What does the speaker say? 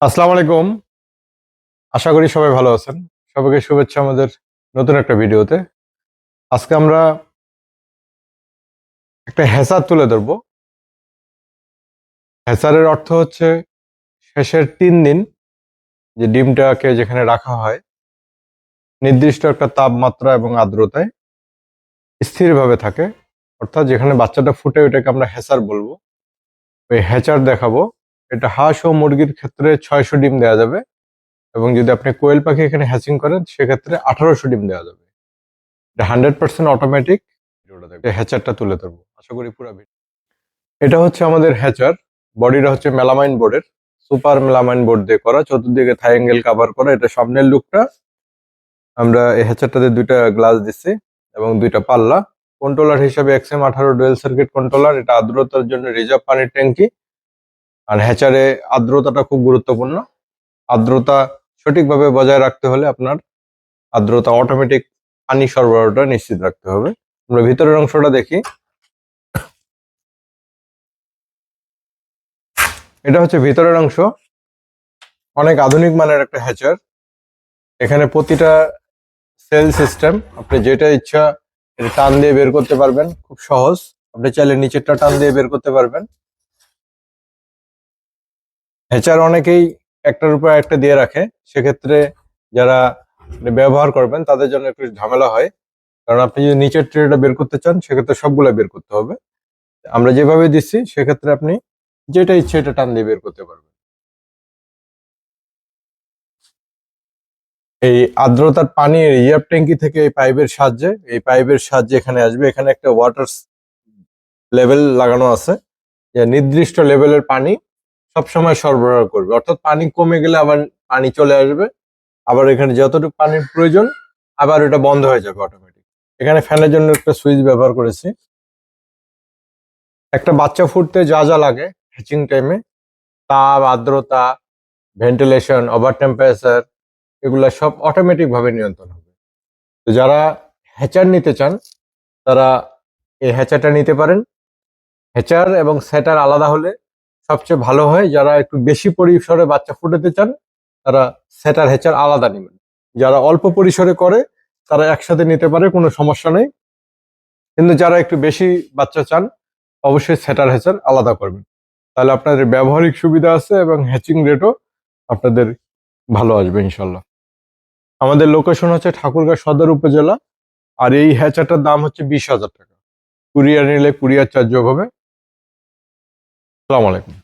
আসসালামু আলাইকুম। আশা করি সবাই ভালো আছেন। সবাইকে শুভেচ্ছা আমাদের নতুন একটা ভিডিওতে। আজকে আমরা একটা হেসার তুলে ধরবো। হেসারের অর্থ হচ্ছে শেষের তিন দিন যে ডিমটাকে যেখানে রাখা হয়, নির্দিষ্ট একটা তাপমাত্রা এবং আর্দ্রতায় স্থিরভাবে থাকে। অর্থাৎ যেখানে বাচ্চাটা ফুটে ওইটাকে আমরা হেসার বলব। ওই হ্যাচার দেখাবো। এটা হাঁস ও মুরগির ক্ষেত্রে ছয়শো ডিম দেওয়া যাবে এবং যদি আপনি কোয়েল পাখি এখানে হ্যাচিং করেন, সেক্ষেত্রে আঠারোশো ডিম দেওয়া যাবে। এটা হান্ড্রেড পার্সেন্ট অটোমেটিক। হ্যাচারটা তুলে ধরবো। আশা করি পুরো এটা হচ্ছে আমাদের হ্যাচার। বডিটা হচ্ছে মেলামাইন বোর্ডের। সুপার মেলামাইন বোর্ড দিয়ে করা। চতুর্দিকে থাই অ্যাঙ্গেল কাভার করা। এটা সামনের লুকটা। আমরা এই হ্যাচারটাতে দুইটা গ্লাস দিচ্ছি এবং দুইটা পাল্লা। কন্ট্রোলার হিসাবে এক্সএম আঠারো ডুয়েল সার্কিট কন্ট্রোলার এটা আর্দ্রতার জন্য রিজার্ভ পানির ট্যাঙ্কি। আর হ্যাচারে আর্দ্রতাটা খুব গুরুত্বপূর্ণ। আর্দ্রতা সঠিকভাবে বজায় রাখতে হলে আপনার আর্দ্রতা অটোমেটিক পানি সরবরাহটা নিশ্চিত রাখতে হবে। আমরা ভিতরের অংশটা দেখি। এটা হচ্ছে ভিতরের অংশ। অনেক আধুনিক মানের একটা হ্যাচার। এখানে প্রতিটা সেল সিস্টেম, আপনি যেটা ইচ্ছা, এটা টান দিয়ে বের করতে পারবেন। খুব সহজ। আপনি চাইলে নিচেরটা টান দিয়ে বের করতে পারবেন। হ্যাচার অনেকেই একটার উপর একটা দিয়ে রাখে। সেক্ষেত্রে যারা ব্যবহার করবেন, তাদের জন্য একটু ঝামেলা হয়। কারণ আপনি যদি নিচের ট্রেটা বের করতে চান, সেক্ষেত্রে সবগুলো বের করতে হবে। আমরা যেভাবে দিচ্ছি, সেক্ষেত্রে আপনি যেটা ইচ্ছে এটা টান দিয়ে বের করতে পারবেন। এই আর্দ্রতার পানি রিজার্ভ ট্যাঙ্কি থেকে এই পাইপের সাহায্যে, এই পাইপের সাহায্যে এখানে আসবে। এখানে একটা ওয়াটার লেভেল লাগানো আছে। যে নির্দিষ্ট লেভেলের পানি সবসময় সরবরাহ করবে। অর্থাৎ পানি কমে গেলে আবার পানি চলে আসবে। আবার এখানে যতটুকু পানির প্রয়োজন, আবার এটা বন্ধ হয়ে যাবে অটোমেটিক এখানে ফ্যানের জন্য একটা সুইচ ব্যবহার করেছি। একটা বাচ্চা ফুটতে যা যা লাগে হ্যাচিং টাইমে তাপ, আর্দ্রতা ভেন্টিলেশন ওভার টেম্পারেচার এগুলা সব অটোমেটিক ভাবে নিয়ন্ত্রণ হবে। তো যারা হ্যাচার নিতে চান, তারা এই হ্যাচারটা নিতে পারেন। হ্যাচার এবং সেটার আলাদা হলে সবচেয়ে ভালো হয় যারা একটু বেশি পরিসরে বাচ্চা ফুটাতে চান, তারা সেটার হেচার আলাদা নেবেন। যারা অল্প পরিসরে করে, তারা একসাথে নিতে পারে, কোনো সমস্যা নেই। কিন্তু যারা একটু বেশি বাচ্চা চান, অবশ্যই সেটার হেচার আলাদা করবেন। তাহলে আপনাদের ব্যবহারিক সুবিধা আছে এবং হ্যাচিং রেটও আপনাদের ভালো আসবে, ইনশাল্লাহ। আমাদের লোকেশন হচ্ছে ঠাকুরগাঁ সদর উপজেলা, আর এই হ্যাচারটার দাম হচ্ছে বিশ হাজার টাকা। কুরিয়ার নিলে কুরিয়ার চার্জ হবে। আসসালামু আলাইকুম।